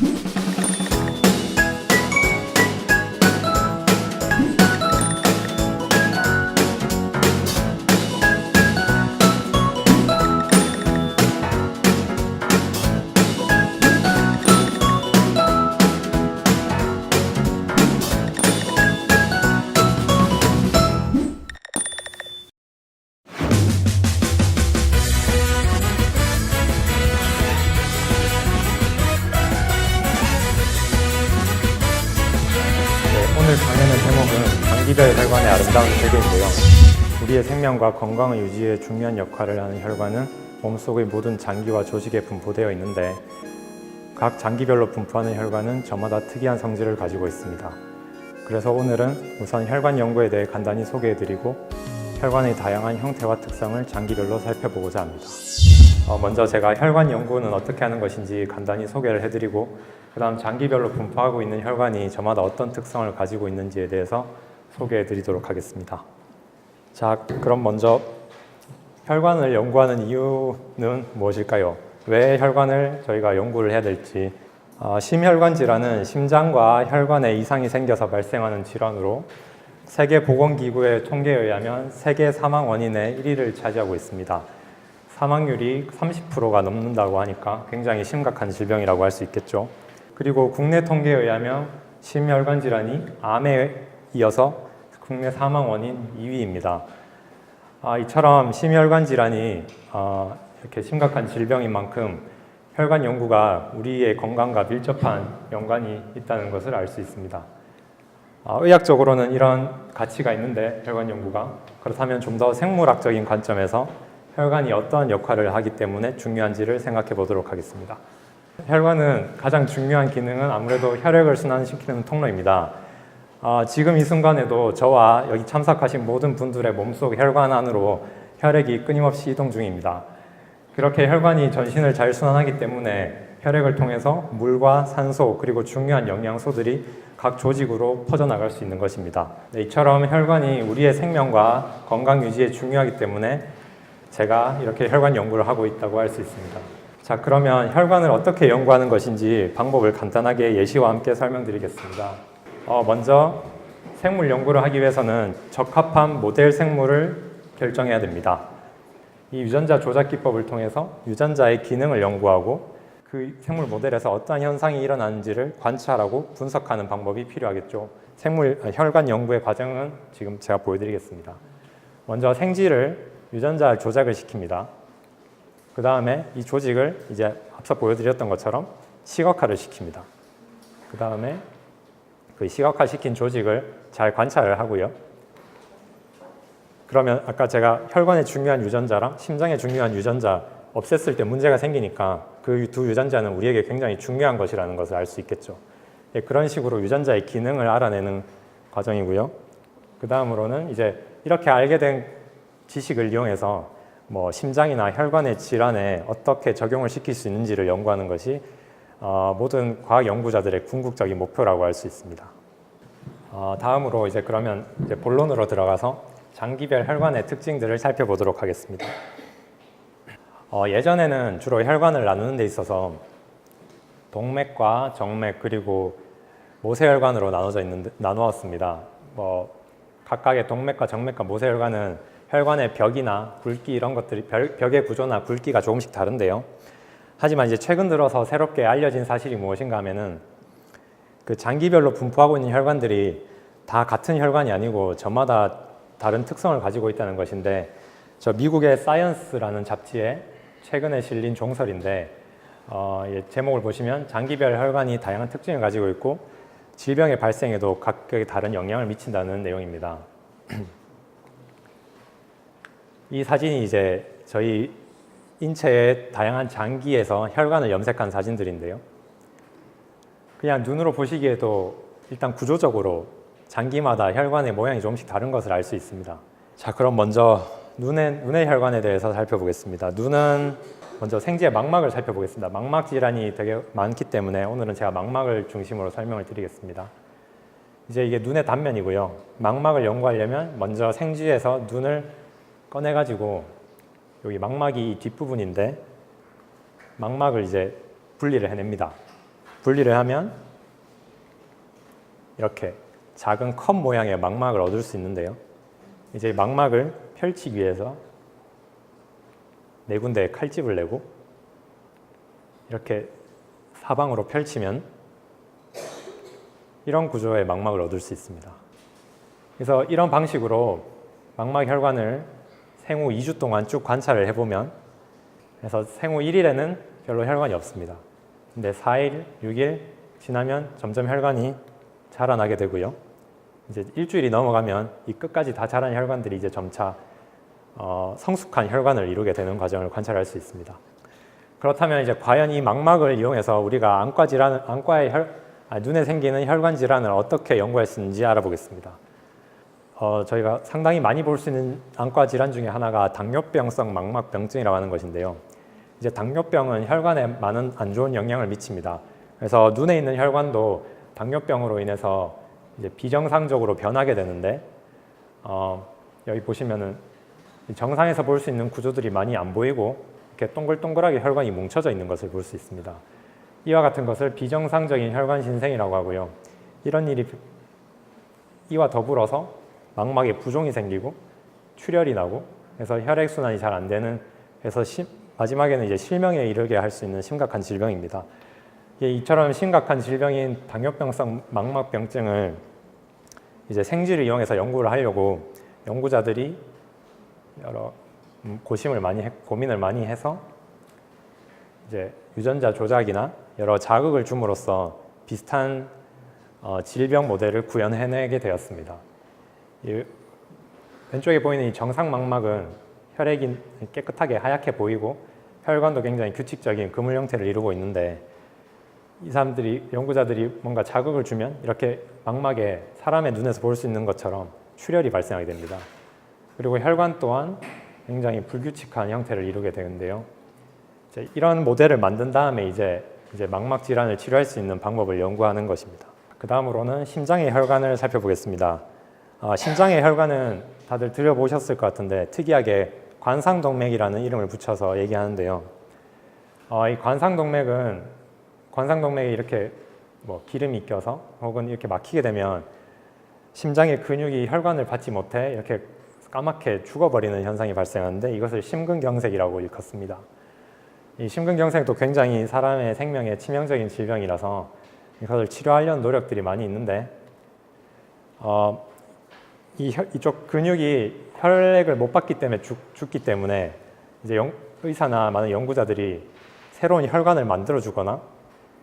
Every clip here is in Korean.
네, 장기별 혈관의 아름다운 세계인데요. 우리의 생명과 건강을 유지에 중요한 역할을 하는 혈관은 몸속의 모든 장기와 조직에 분포되어 있는데 각 장기별로 분포하는 혈관은 저마다 특이한 성질을 가지고 있습니다. 그래서 오늘은 우선 혈관 연구에 대해 간단히 소개해드리고 혈관의 다양한 형태와 특성을 장기별로 살펴보고자 합니다. 어, 먼저 제가 혈관 연구는 어떻게 하는 것인지 간단히 소개를 해드리고 그 다음 장기별로 분포하고 있는 혈관이 저마다 어떤 특성을 가지고 있는지에 대해서 소개해 드리도록 하겠습니다. 자, 그럼 먼저 혈관을 연구하는 이유는 무엇일까요? 왜 혈관을 저희가 연구를 해야 될지 어, 심혈관 질환은 심장과 혈관에 이상이 생겨서 발생하는 질환으로 세계보건기구의 통계에 의하면 세계 사망 원인의 1위를 차지하고 있습니다. 사망률이 30%가 넘는다고 하니까 굉장히 심각한 질병이라고 할 수 있겠죠. 그리고 국내 통계에 의하면 심혈관 질환이 암에 이어서 국내 사망 원인 2위입니다. 아, 이처럼 심혈관 질환이 아, 이렇게 심각한 질병인 만큼 혈관 연구가 우리의 건강과 밀접한 연관이 있다는 것을 알 수 있습니다. 아, 의학적으로는 이런 가치가 있는데 혈관 연구가 그렇다면 좀 더 생물학적인 관점에서 혈관이 어떠한 역할을 하기 때문에 중요한지를 생각해 보도록 하겠습니다. 혈관은 가장 중요한 기능은 아무래도 혈액을 순환시키는 통로입니다. 아, 지금 이 순간에도 저와 여기 참석하신 모든 분들의 몸속 혈관 안으로 혈액이 끊임없이 이동 중입니다. 그렇게 혈관이 전신을 잘 순환하기 때문에 혈액을 통해서 물과 산소 그리고 중요한 영양소들이 각 조직으로 퍼져나갈 수 있는 것입니다. 네, 이처럼 혈관이 우리의 생명과 건강 유지에 중요하기 때문에 제가 이렇게 혈관 연구를 하고 있다고 할 수 있습니다. 자, 그러면 혈관을 어떻게 연구하는 것인지 방법을 간단하게 예시와 함께 설명드리겠습니다. 어, 먼저 생물 연구를 하기 위해서는 적합한 모델 생물을 결정해야 됩니다. 이 유전자 조작 기법을 통해서 유전자의 기능을 연구하고 그 생물 모델에서 어떠한 현상이 일어나는지를 관찰하고 분석하는 방법이 필요하겠죠. 생물 아, 혈관 연구의 과정은 지금 제가 보여드리겠습니다. 먼저 생지를 유전자 조작을 시킵니다. 그 다음에 이 조직을 이제 앞서 보여드렸던 것처럼 시각화를 시킵니다. 그 다음에 그 시각화 시킨 조직을 잘 관찰을 하고요. 그러면 아까 제가 혈관에 중요한 유전자랑 심장에 중요한 유전자 없앴을 때 문제가 생기니까 그 두 유전자는 우리에게 굉장히 중요한 것이라는 것을 알 수 있겠죠. 예, 그런 식으로 유전자의 기능을 알아내는 과정이고요. 그 다음으로는 이제 이렇게 알게 된 지식을 이용해서 뭐 심장이나 혈관의 질환에 어떻게 적용을 시킬 수 있는지를 연구하는 것이 어, 모든 과학 연구자들의 궁극적인 목표라고 할 수 있습니다. 어, 다음으로 이제 그러면 이제 본론으로 들어가서 장기별 혈관의 특징들을 살펴보도록 하겠습니다. 어, 예전에는 주로 혈관을 나누는 데 있어서 동맥과 정맥 그리고 모세혈관으로 나눠져 있는데 나누었습니다. 뭐 각각의 동맥과 정맥과 모세혈관은 혈관의 벽이나 굵기 이런 것들이 벽, 벽의 구조나 굵기가 조금씩 다른데요. 하지만 이제 최근 들어서 새롭게 알려진 사실이 무엇인가 하면은 그 장기별로 분포하고 있는 혈관들이 다 같은 혈관이 아니고 저마다 다른 특성을 가지고 있다는 것인데 저 미국의 사이언스라는 잡지에 최근에 실린 종설인데 어, 예, 제목을 보시면 장기별 혈관이 다양한 특징을 가지고 있고 질병의 발생에도 각각의 다른 영향을 미친다는 내용입니다. 이 사진이 이제 저희 인체의 다양한 장기에서 혈관을 염색한 사진들인데요. 그냥 눈으로 보시기에도 일단 구조적으로 장기마다 혈관의 모양이 조금씩 다른 것을 알 수 있습니다. 자, 그럼 먼저 눈의, 눈의 혈관에 대해서 살펴보겠습니다. 눈은 먼저 생지의 망막을 살펴보겠습니다. 망막 질환이 되게 많기 때문에 오늘은 제가 망막을 중심으로 설명을 드리겠습니다. 이제 이게 눈의 단면이고요. 망막을 연구하려면 먼저 생쥐에서 눈을 꺼내가지고 여기 망막이 이 뒷부분인데 망막을 이제 분리를 해냅니다. 분리를 하면 이렇게 작은 컵 모양의 망막을 얻을 수 있는데요. 이제 망막을 펼치기 위해서 네 군데에 칼집을 내고 이렇게 사방으로 펼치면 이런 구조의 망막을 얻을 수 있습니다. 그래서 이런 방식으로 망막 혈관을 생후 2주 동안 쭉 관찰을 해보면 그래서 생후 1일에는 별로 혈관이 없습니다. 근데 4일, 6일 지나면 점점 혈관이 자라나게 되고요. 이제 일주일이 넘어가면 이 끝까지 다 자란 혈관들이 이제 점차 어, 성숙한 혈관을 이루게 되는 과정을 관찰할 수 있습니다. 그렇다면 이제 과연 이 망막을 이용해서 우리가 안과 질환, 안과의 혈, 아, 눈에 생기는 혈관 질환을 어떻게 연구할 수 있는지 알아보겠습니다. 어, 저희가 상당히 많이 볼 수 있는 안과 질환 중에 하나가 당뇨병성 망막병증이라고 하는 것인데요. 이제 당뇨병은 혈관에 많은 안 좋은 영향을 미칩니다. 그래서 눈에 있는 혈관도 당뇨병으로 인해서 이제 비정상적으로 변하게 되는데 어, 여기 보시면은 정상에서 볼 수 있는 구조들이 많이 안 보이고 이렇게 동글동글하게 혈관이 뭉쳐져 있는 것을 볼 수 있습니다. 이와 같은 것을 비정상적인 혈관 신생이라고 하고요. 이런 일이 이와 더불어서 망막에 부종이 생기고 출혈이 나고 그래서 혈액 순환이 잘 안 되는 그래서 시, 마지막에는 이제 실명에 이르게 할 수 있는 심각한 질병입니다. 예, 이처럼 심각한 질병인 당뇨병성 망막병증을 이제 생쥐를 이용해서 연구를 하려고 연구자들이 여러 음, 고심을 많이 했, 고민을 많이 해서 이제 유전자 조작이나 여러 자극을 줌으로써 비슷한 어, 질병 모델을 구현해내게 되었습니다. 이 왼쪽에 보이는 이 정상 망막은 혈액이 깨끗하게 하얗게 보이고 혈관도 굉장히 규칙적인 그물 형태를 이루고 있는데 이 사람들이 연구자들이 뭔가 자극을 주면 이렇게 망막에 사람의 눈에서 볼 수 있는 것처럼 출혈이 발생하게 됩니다. 그리고 혈관 또한 굉장히 불규칙한 형태를 이루게 되는데요. 이런 모델을 만든 다음에 이제 이제 망막 질환을 치료할 수 있는 방법을 연구하는 것입니다. 그 다음으로는 심장의 혈관을 살펴보겠습니다. 어, 심장의 혈관은 다들 들어보셨을 것 같은데 특이하게 관상동맥이라는 이름을 붙여서 얘기하는데요. 어, 이 관상동맥은 관상동맥에 이렇게 뭐 기름이 껴서 혹은 이렇게 막히게 되면 심장의 근육이 혈관을 받지 못해 이렇게 까맣게 죽어버리는 현상이 발생하는데 이것을 심근경색이라고 일컫습니다. 이 심근경색도 굉장히 사람의 생명에 치명적인 질병이라서 이것을 치료하려는 노력들이 많이 있는데 어, 이 혈, 이쪽 근육이 혈액을 못 받기 때문에 죽, 죽기 때문에 이제 영, 의사나 많은 연구자들이 새로운 혈관을 만들어 주거나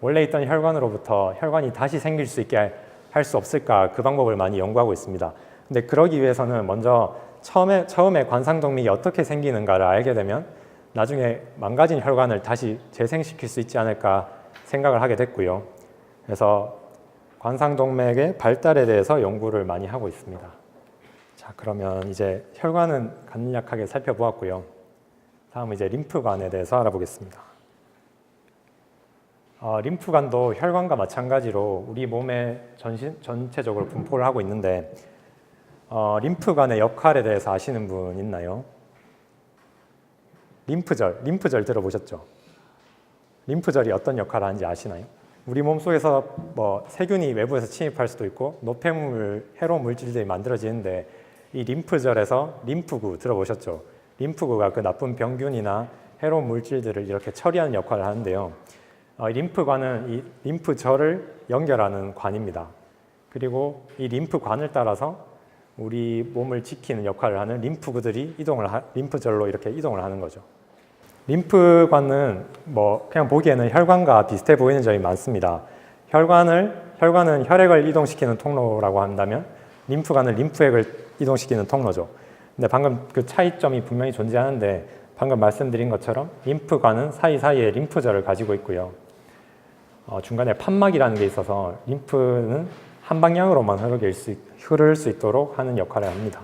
원래 있던 혈관으로부터 혈관이 다시 생길 수 있게 할 수 없을까 그 방법을 많이 연구하고 있습니다. 근데 그러기 위해서는 먼저 처음에 처음에 관상동맥이 어떻게 생기는가를 알게 되면 나중에 망가진 혈관을 다시 재생시킬 수 있지 않을까 생각을 하게 됐고요. 그래서 관상동맥의 발달에 대해서 연구를 많이 하고 있습니다. 자, 그러면 이제 혈관은 간략하게 살펴보았고요. 다음 이제 림프관에 대해서 알아보겠습니다. 어, 림프관도 혈관과 마찬가지로 우리 몸에 전신, 전체적으로 분포를 하고 있는데 어, 림프관의 역할에 대해서 아시는 분 있나요? 림프절, 림프절 들어보셨죠? 림프절이 어떤 역할을 하는지 아시나요? 우리 몸 속에서 뭐 세균이 외부에서 침입할 수도 있고 노폐물, 해로운 물질들이 만들어지는데 이 림프절에서 림프구 들어보셨죠? 림프구가 그 나쁜 병균이나 해로운 물질들을 이렇게 처리하는 역할을 하는데요. 어, 림프관은 이 림프절을 연결하는 관입니다. 그리고 이 림프관을 따라서 우리 몸을 지키는 역할을 하는 림프구들이 이동을 하, 림프절로 이렇게 이동을 하는 거죠. 림프관은 뭐 그냥 보기에는 혈관과 비슷해 보이는 점이 많습니다. 혈관을 혈관은 혈액을 이동시키는 통로라고 한다면 림프관은 림프액을 이동시키는 통로죠. 근데 방금 그 차이점이 분명히 존재하는데 방금 말씀드린 것처럼 림프관은 사이사이에 림프절을 가지고 있고요. 어, 중간에 판막이라는 게 있어서 림프는 한 방향으로만 흐르게 수, 흐를 수 있도록 하는 역할을 합니다.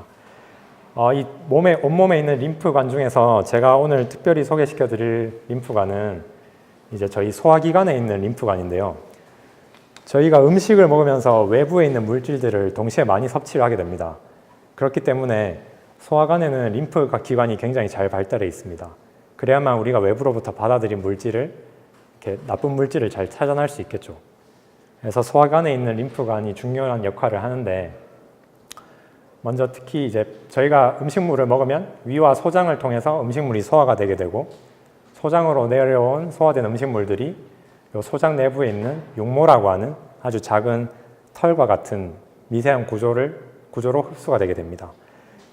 어, 이 몸에 온몸에 있는 림프관 중에서 제가 오늘 특별히 소개시켜 드릴 림프관은 이제 저희 소화기관에 있는 림프관인데요. 저희가 음식을 먹으면서 외부에 있는 물질들을 동시에 많이 섭취를 하게 됩니다. 그렇기 때문에 소화관에는 림프 기관이 굉장히 잘 발달해 있습니다. 그래야만 우리가 외부로부터 받아들인 물질을 이렇게 나쁜 물질을 잘 차단할 수 있겠죠. 그래서 소화관에 있는 림프관이 중요한 역할을 하는데 먼저 특히 이제 저희가 음식물을 먹으면 위와 소장을 통해서 음식물이 소화가 되게 되고 소장으로 내려온 소화된 음식물들이 요 소장 내부에 있는 용모라고 하는 아주 작은 털과 같은 미세한 구조를 구조로 흡수가 되게 됩니다.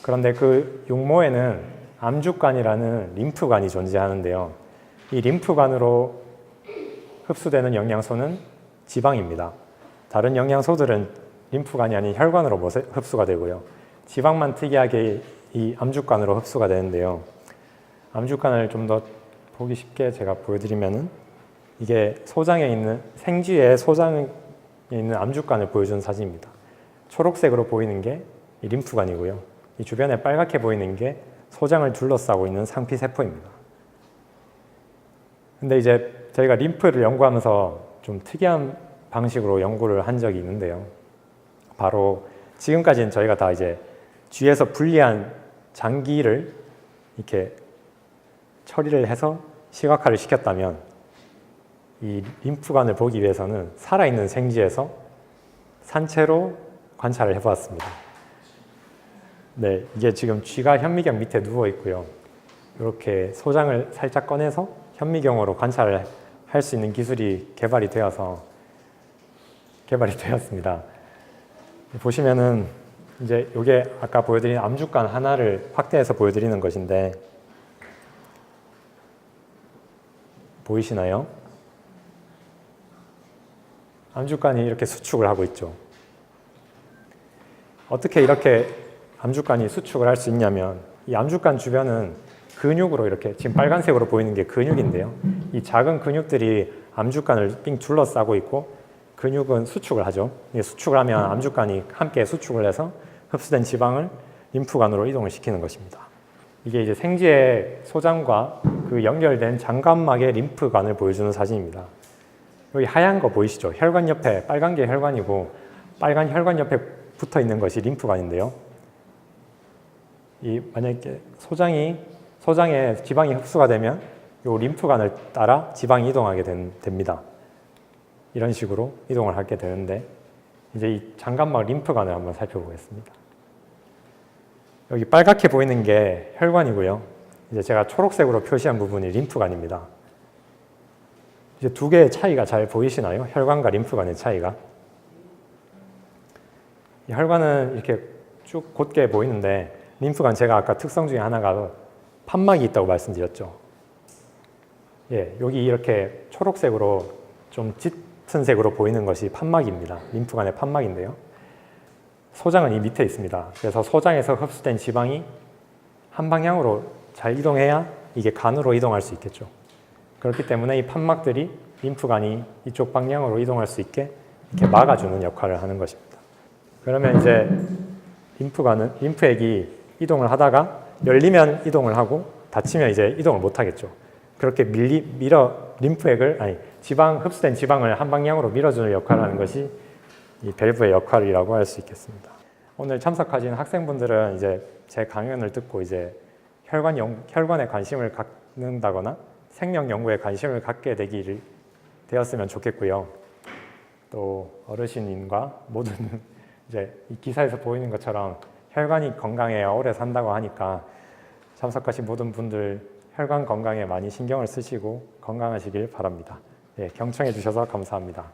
그런데 그 용모에는 암주관이라는 림프관이 존재하는데요. 이 림프관으로 흡수되는 영양소는 지방입니다. 다른 영양소들은 림프관이 아닌 혈관으로 흡수가 되고요. 지방만 특이하게 이 암주관으로 흡수가 되는데요. 암주관을 좀 더 보기 쉽게 제가 보여드리면은 이게 소장에 있는 생쥐의 소장에 있는 암주관을 보여주는 사진입니다. 초록색으로 보이는 게 이 림프관이고요. 이 주변에 빨갛게 보이는 게 소장을 둘러싸고 있는 상피 세포입니다. 근데 이제 저희가 림프를 연구하면서 좀 특이한 방식으로 연구를 한 적이 있는데요. 바로 지금까지는 저희가 다 이제 쥐에서 분리한 장기를 이렇게 처리를 해서 시각화를 시켰다면 이 림프관을 보기 위해서는 살아있는 생쥐에서 산채로 관찰을 해보았습니다. 네, 이게 지금 쥐가 현미경 밑에 누워 있고요. 이렇게 소장을 살짝 꺼내서 현미경으로 관찰을 할 수 있는 기술이 개발이 되어서 개발이 되었습니다. 보시면은 이제 이게 아까 보여드린 암주관 하나를 확대해서 보여드리는 것인데 보이시나요? 암주관이 이렇게 수축을 하고 있죠. 어떻게 이렇게 암주관이 수축을 할 수 있냐면 이 암주관 주변은 근육으로 이렇게 지금 빨간색으로 보이는 게 근육인데요. 이 작은 근육들이 암주관을 삥 둘러싸고 있고 근육은 수축을 하죠. 이 수축을 하면 암주관이 함께 수축을 해서 흡수된 지방을 림프관으로 이동을 시키는 것입니다. 이게 이제 생쥐의 소장과 그 연결된 장관막의 림프관을 보여주는 사진입니다. 여기 하얀 거 보이시죠? 혈관 옆에 빨간 게 혈관이고 빨간 혈관 옆에 붙어 있는 것이 림프관인데요. 이 만약에 소장이 소장에 지방이 흡수가 되면 이 림프관을 따라 지방이 이동하게 된- 됩니다. 이런 식으로 이동을 하게 되는데 이제 이 장관막 림프관을 한번 살펴보겠습니다. 여기 빨갛게 보이는 게 혈관이고요. 이제 제가 초록색으로 표시한 부분이 림프관입니다. 이제 두 개의 차이가 잘 보이시나요? 혈관과 림프관의 차이가. 이 혈관은 이렇게 쭉 곧게 보이는데 림프관 제가 아까 특성 중에 하나가 판막이 있다고 말씀드렸죠. 예, 여기 이렇게 초록색으로 좀 짙은 색으로 보이는 것이 판막입니다. 림프관의 판막인데요. 소장은 이 밑에 있습니다. 그래서 소장에서 흡수된 지방이 한 방향으로 잘 이동해야 이게 간으로 이동할 수 있겠죠. 그렇기 때문에 이 판막들이 림프관이 이쪽 방향으로 이동할 수 있게 이렇게 막아주는 역할을 하는 것입니다. 그러면 이제 림프관은 림프액이 이동을 하다가 열리면 이동을 하고 닫히면 이제 이동을 못 하겠죠. 그렇게 밀리, 밀어 림프액을 아니 지방 흡수된 지방을 한 방향으로 밀어주는 역할을 하는 것이 이 밸브의 역할이라고 할 수 있겠습니다. 오늘 참석하신 학생분들은 이제 제 강연을 듣고 이제 혈관 연, 혈관에 관심을 갖는다거나 생명 연구에 관심을 갖게 되기를 되었으면 좋겠고요. 또 어르신인과 모든 이제 이 기사에서 보이는 것처럼 혈관이 건강해야 오래 산다고 하니까 참석하신 모든 분들 혈관 건강에 많이 신경을 쓰시고 건강하시길 바랍니다. 예, 경청해 주셔서 감사합니다.